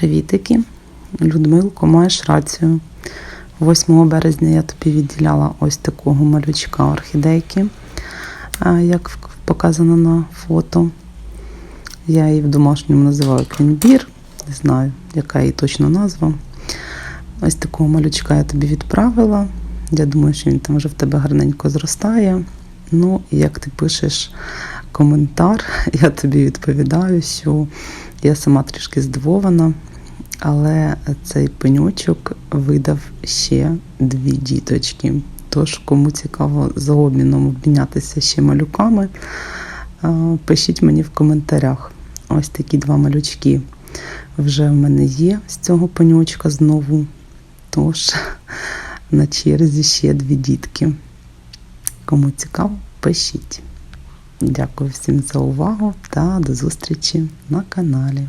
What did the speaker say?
Привітики. Людмилко, маєш рацію. 8 березня я тобі відділяла ось такого малючка орхідейки, як показано на фото. Я її в домашньому називаю клінбір. Не знаю, яка її точно назва. Ось такого малючка я тобі відправила. Я думаю, що він там вже в тебе гарненько зростає. Ну, і як ти пишеш коментар, я тобі відповідаю, що я сама трішки здивована, але цей пенючок видав ще дві діточки. Тож, кому цікаво за обміном обмінятися ще малюками, е, пишіть мені в коментарях. Ось такі два малючки вже в мене є з цього пенючка знову. Тож на черзі ще дві дітки. Кому цікаво, пишіть. Дякую всім за увагу та до зустрічі на каналі.